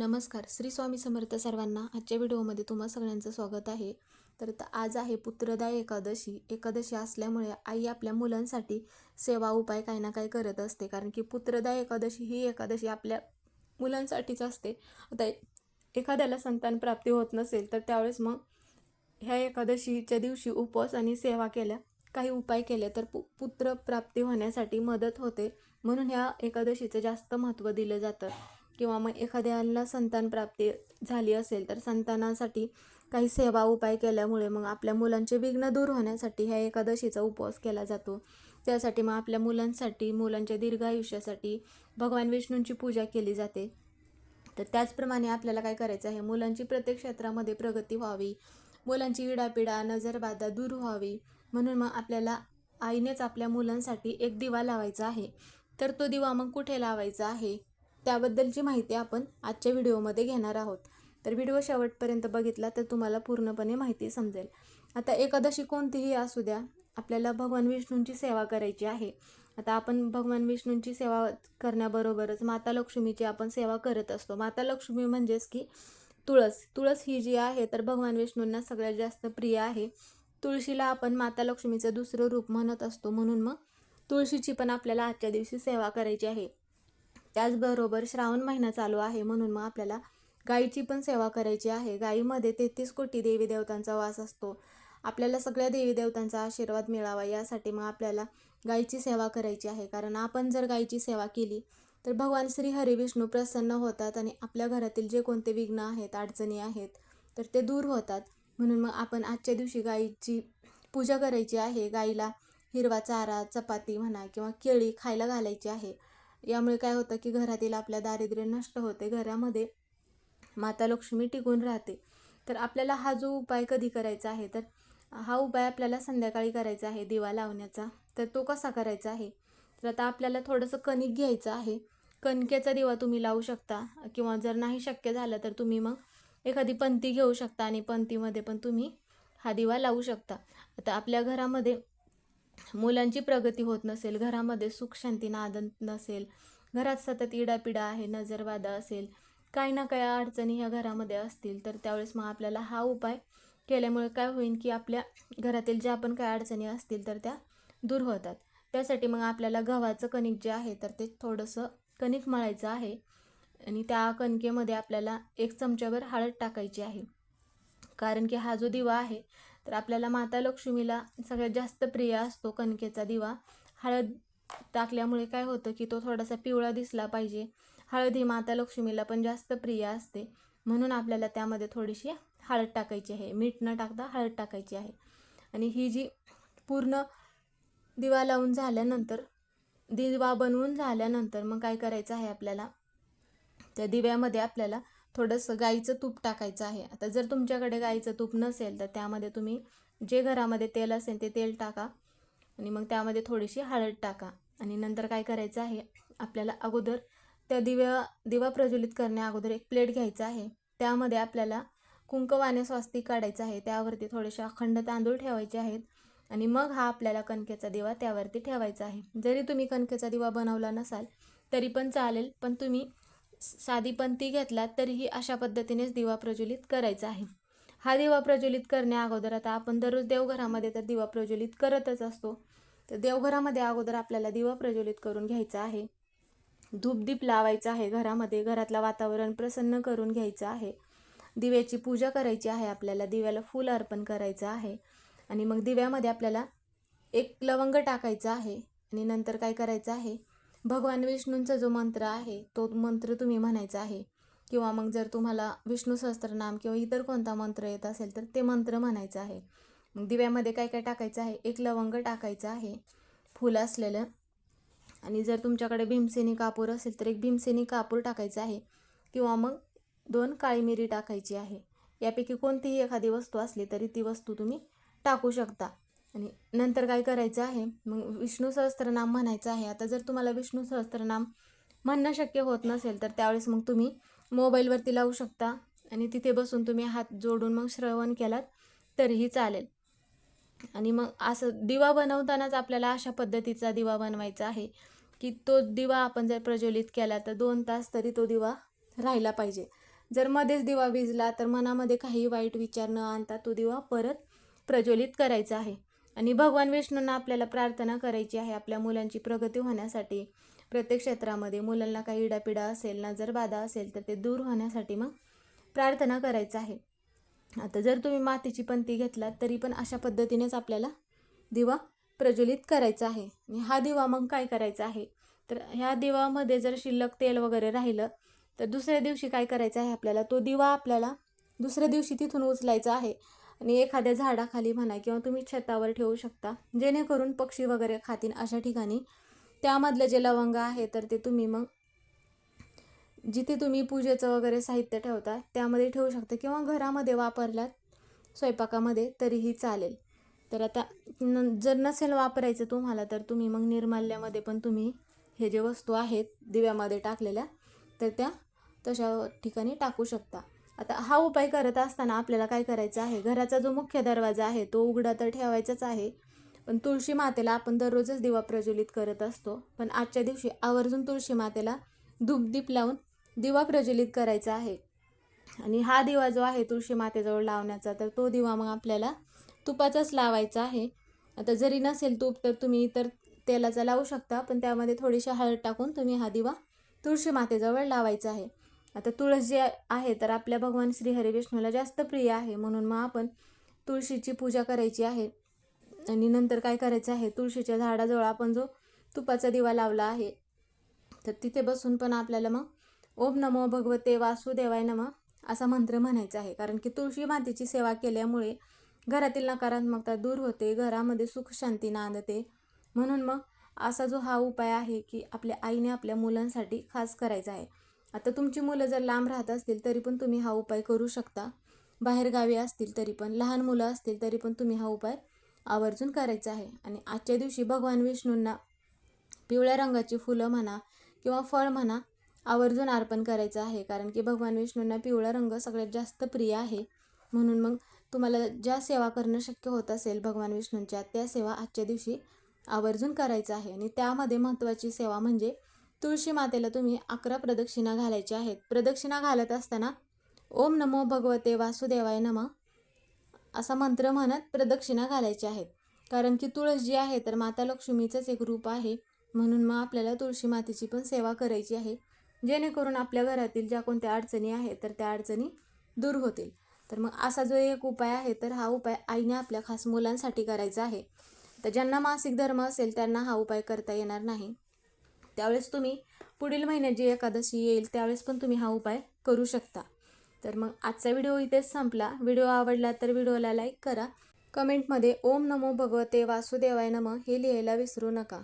नमस्कार. श्री स्वामी समर्थ सर्वांना आजच्या व्हिडिओमध्ये तुम्हा सगळ्यांचं स्वागत आहे. तर आज आहे पुत्रदा एकादशी. एकादशी असल्यामुळे आई आपल्या मुलांसाठी सेवा उपाय काही ना काही करत असते. कारण की पुत्रदा एकादशी ही एकादशी आपल्या मुलांसाठीच असते. आता एखाद्याला संतान प्राप्ती होत नसेल तर त्यावेळेस मग ह्या एकादशीच्या दिवशी उपवास आणि सेवा केल्या काही उपाय केले तर पु पुत्र प्राप्ती होण्यासाठी मदत होते. म्हणून ह्या एकादशीचं जास्त महत्त्व दिलं जातं. किंवा मग एखाद्याला संतान प्राप्ती झाली असेल तर संतानासाठी काही सेवा उपाय केल्यामुळे मग आपल्या मुलांचे विघ्न दूर होण्यासाठी ह्या एकादशीचा उपवास केला जातो. त्यासाठी मग आपल्या मुलांसाठी मुलांच्या दीर्घ आयुष्यासाठी भगवान विष्णूंची पूजा केली जाते. तर त्याचप्रमाणे आपल्याला काय करायचं आहे? मुलांची प्रत्येक क्षेत्रामध्ये प्रगती व्हावी. मुलांची इडापिडा नजरबाधा दूर व्हावी. म्हणून मग आपल्याला आईनेच आपल्या मुलांसाठी एक दिवा लावायचा आहे. तर तो दिवा मग कुठे लावायचा आहे? त्याबद्दलची माहिती आपण आजच्या व्हिडिओमध्ये घेणार आहोत. तर व्हिडिओ शेवटपर्यंत बघितला तर तुम्हाला पूर्णपणे माहिती समजेल. आता एकादशी कोणतीही असू द्या आपल्याला भगवान विष्णूंची सेवा करायची आहे. आता आपण भगवान विष्णूंची सेवा करण्याबरोबरच माता लक्ष्मीची आपण सेवा करत असतो. माता लक्ष्मी म्हणजेच की तुळस. तुळस ही जी आहे तर भगवान विष्णूंना सगळ्यात जास्त प्रिय आहे. तुळशीला आपण माता लक्ष्मीचं दुसरं रूप म्हणत असतो. म्हणून मग तुळशीची पण आपल्याला आजच्या दिवशी सेवा करायची आहे. त्याचबरोबर श्रावण महिना चालू आहे म्हणून मग आपल्याला गायीची पण सेवा करायची आहे. गायीमध्ये तेहतीस कोटी देवी देवतांचा वास असतो. आपल्याला सगळ्या देवी देवतांचा आशीर्वाद मिळावा यासाठी मग आपल्याला गायीची सेवा करायची आहे. कारण आपण जर गायीची सेवा केली तर भगवान श्री हरी विष्णू प्रसन्न होतात आणि आपल्या घरातील जे कोणते विघ्न आहेत अडचणी आहेत तर ते दूर होतात. म्हणून मग आपण आजच्या दिवशी गायीची पूजा करायची आहे. गाईला हिरवा चारा चपाती म्हणा किंवा केळी खायला घालायची आहे. यामुळे काय होतं की घरातील आपल्या दारिद्र्य नष्ट होते घरामध्ये माता लक्ष्मी टिकून राहते. तर आपल्याला हा जो उपाय कधी करायचा आहे तर हा उपाय आपल्याला संध्याकाळी करायचा आहे दिवा लावण्याचा. तर तो कसा करायचा आहे? तर आता आपल्याला थोडंसं कणिक घ्यायचं आहे. कणकेचा दिवा तुम्ही लावू शकता किंवा जर नाही शक्य झालं तर तुम्ही मग एखादी पंती घेऊ शकता आणि पंतीमध्ये पण तुम्ही हा दिवा लावू शकता. आता आपल्या घरामध्ये मुलांची प्रगती होत नसेल घरामध्ये सुख शांती नादन नसेल घरात सतत इडापिडा आहे नजरवादा असेल काही ना काही अडचणी ह्या घरामध्ये असतील तर त्यावेळेस मग आपल्याला हा उपाय केल्यामुळे काय होईल की आपल्या घरातील ज्या पण काही अडचणी असतील तर त्या दूर होतात. त्यासाठी मग आपल्याला गव्हाचं कणिक जे आहे तर ते थोडंसं कणिक मळायचं आहे आणि त्या कणकेमध्ये आपल्याला एक चमच्याभर हळद टाकायची आहे. कारण की हा जो दिवा आहे तर आपल्याला माता लक्ष्मीला सगळ्यात जास्त प्रिय असतो कणकेचा दिवा. हळद टाकल्यामुळे काय होतं की तो थोडासा पिवळा दिसला पाहिजे. हळद ही माता लक्ष्मीला पण जास्त प्रिय असते. म्हणून आपल्याला त्यामध्ये थोडीशी हळद टाकायची आहे. मीठ न टाकता हळद टाकायची आहे. आणि ही जी पूर्ण दिवा लावून झाल्यानंतर दिवा बनवून झाल्यानंतर मग काय करायचं आहे आपल्याला? त्या दिव्यामध्ये आपल्याला थोडंसं गाईचं तूप टाकायचं आहे. आता जर तुमच्याकडे गाईचं तूप नसेल तर त्यामध्ये तुम्ही जे घरामध्ये तेल असेल ते तेल टाका आणि मग त्यामध्ये थोडीशी हळद टाका. आणि नंतर काय करायचं आहे आपल्याला अगोदर त्या दिव्या दिवा प्रज्वलित करण्या अगोदर एक प्लेट घ्यायचा आहे. त्यामध्ये आपल्याला कुंकवाने स्वास्तिक काढायचं आहे. त्यावरती थोडेसे अखंड तांदूळ ठेवायचे आहेत आणि मग हा आपल्याला कणकेचा दिवा त्यावरती ठेवायचा आहे. जरी तुम्ही कणकेचा दिवा बनवला नसाल तरी पण चालेल पण तुम्ही साधी पंती घेतलात तरीही अशा पद्धतीनेच दिवा प्रज्वलित करायचा आहे. हा दिवा प्रज्वलित करण्या अगोदर आता आपण दररोज देवघरामध्ये तर दिवा प्रज्वलित करतच असतो. तर देवघरामध्ये अगोदर आपल्याला दिवा प्रज्वलित करून घ्यायचा आहे. धूपदीप लावायचा आहे घरामध्ये घरातलं वातावरण प्रसन्न करून घ्यायचं आहे. दिव्याची पूजा करायची आहे आपल्याला दिव्याला फूल अर्पण करायचं आहे. आणि मग दिव्यामध्ये आपल्याला एक लवंग टाकायचं आहे आणि नंतर काय करायचं आहे? भगवान विष्णूंचा जो मंत्र आहे तो मंत्र तुम्ही म्हणायचा आहे. किंवा मग जर तुम्हाला विष्णू सहस्त्रनाम किंवा इतर कोणता मंत्र येत असेल तर ते मंत्र म्हणायचं आहे. मग दिव्यामध्ये काय काय टाकायचं आहे? एक लवंग टाकायचं आहे. फुल असलेलं. आणि जर तुमच्याकडे भीमसेनी कापूर असेल तर एक भीमसेनी कापूर टाकायचं आहे. किंवा मग दोन काळी मिरी टाकायची आहे. यापैकी कोणतीही एखादी वस्तू असली तरी ती वस्तू तुम्ही टाकू शकता. आणि नंतर काय करायचं आहे? मग विष्णू सहस्त्रनाम म्हणायचं आहे. आता जर तुम्हाला विष्णू सहस्त्रनाम म्हणणं शक्य होत नसेल तर त्यावेळेस मग तुम्ही मोबाईलवरती लावू शकता आणि तिथे बसून तुम्ही हात जोडून मग श्रवण केलात तरीही चालेल. आणि मग असं दिवा बनवतानाच आपल्याला अशा पद्धतीचा दिवा बनवायचा आहे की तो दिवा आपण जर प्रज्वलित केला तर दोन तास तरी तो दिवा राहिला पाहिजे. जर मध्येच दिवा विजला तर मनामध्ये काही वाईट विचार न आणता तो दिवा परत प्रज्वलित करायचा आहे. आणि भगवान विष्णूंना आपल्याला प्रार्थना करायची आहे आपल्या मुलांची प्रगती होण्यासाठी. प्रत्येक क्षेत्रामध्ये मुलांना काही इडापिडा असेल नजर बाधा असेल तर ते दूर होण्यासाठी मग प्रार्थना करायचं आहे. आता जर तुम्ही मातीची पंती घेतलात तरी पण अशा पद्धतीनेच आपल्याला दिवा प्रज्वलित करायचा आहे. आणि हा दिवा मग काय करायचा आहे? तर ह्या दिवामध्ये जर शिल्लक तेल वगैरे राहिलं तर दुसऱ्या दिवशी काय करायचं आहे आपल्याला? तो दिवा आपल्याला दुसऱ्या दिवशी तिथून उचलायचा आहे. आणि एखाद्या झाडाखाली म्हणा किंवा तुम्ही छतावर ठेवू शकता जेणेकरून पक्षी वगैरे खातील अशा ठिकाणी. त्यामधलं जे लवंग आहे तर ते तुम्ही मग जिथे तुम्ही पूजेचं वगैरे साहित्य ठेवता त्यामध्ये ठेवू शकता. किंवा घरामध्ये वापरलात स्वयंपाकामध्ये तरीही चालेल. तर आता न जर नसेल वापरायचं तुम्हाला तर तुम्ही मग निर्माल्यामध्ये पण तुम्ही हे जे वस्तू आहेत दिव्यामध्ये टाकलेल्या तर त्या तशा ठिकाणी टाकू शकता. आता हा उपाय करत असताना आपल्याला काय करायचं आहे? घराचा जो मुख्य दरवाजा आहे तो उघडा तर ठेवायचाच आहे. पण तुळशी मातेला आपण दररोजच दिवा प्रज्वलित करत असतो. पण आजच्या दिवशी आवर्जून तुळशी मातेला धूपदीप लावून दिवा प्रज्वलित करायचा आहे. आणि हा दिवा जो आहे तुळशी मातेजवळ लावण्याचा तर तो दिवा मग आपल्याला तुपाचाच लावायचा आहे. आता जरी नसेल तूप तर तुम्ही इतर तेलाचा लावू शकता पण त्यामध्ये थोडीशी हळद टाकून तुम्ही हा दिवा तुळशी मातेजवळ लावायचा आहे. आता तुळस जी आहे तर आपल्या भगवान श्री हरिविष्णूला जास्त प्रिय आहे. म्हणून मग आपण तुळशीची पूजा करायची आहे. आणि नंतर काय करायचं आहे? तुळशीच्या झाडाजवळ आपण जो तुपाचा दिवा लावला आहे तर तिथे बसून पण आपल्याला मग ओम नमो भगवते वासुदेवाय नम असा मंत्र म्हणायचा आहे. कारण की तुळशी मातेची सेवा केल्यामुळे घरातील नकारात्मकता दूर होते घरामध्ये सुख शांती नांदते. म्हणून मग असा जो हा उपाय आहे की आपल्या आईने आपल्या मुलांसाठी खास करायचा आहे. आता तुमची मुलं जर लांब राहत असतील तरी पण तुम्ही हा उपाय करू शकता. बाहेरगावी असतील तरी पण. लहान मुलं असतील तरी पण तुम्ही हा उपाय आवर्जून करायचा आहे. आणि आजच्या दिवशी भगवान विष्णूंना पिवळ्या रंगाची फुलं म्हणा किंवा फळ म्हणा आवर्जून अर्पण करायचं आहे. कारण की भगवान विष्णूंना पिवळा रंग सगळ्यात जास्त प्रिय आहे. म्हणून मग तुम्हाला ज्या सेवा करणं शक्य होत असेल भगवान विष्णूंच्या त्या सेवा आजच्या दिवशी आवर्जून करायचं आहे. आणि त्यामध्ये महत्त्वाची सेवा म्हणजे तुळशी मातेला तुम्ही अकरा प्रदक्षिणा घालायच्या आहेत. प्रदक्षिणा घालत असताना ओम नमो भगवते वासुदेवाय नम असा मंत्र म्हणत प्रदक्षिणा घालायच्या आहेत. कारण की तुळस जी आहे तर माता लक्ष्मीचंच एक रूप आहे. म्हणून मग आपल्याला तुळशी मातेची पण सेवा करायची आहे. जेणेकरून आपल्या घरातील ज्या कोणत्या अडचणी आहेत तर त्या अडचणी दूर होतील. तर मग असा जो एक उपाय आहे तर हा उपाय आईने आपल्या खास मुलांसाठी करायचा आहे. तर ज्यांना मासिक धर्म असेल त्यांना हा उपाय करता येणार नाही. त्यावेळेस तुम्ही पुढील महिन्यात जी एकादशी येईल त्यावेळेस पण तुम्ही हा उपाय करू शकता. तर मग आजचा व्हिडिओ इथेच संपला. व्हिडिओ आवडला तर व्हिडिओला लाईक करा. कमेंटमध्ये ओम नमो भगवते वासुदेवाय नम हे लिहायला विसरू नका.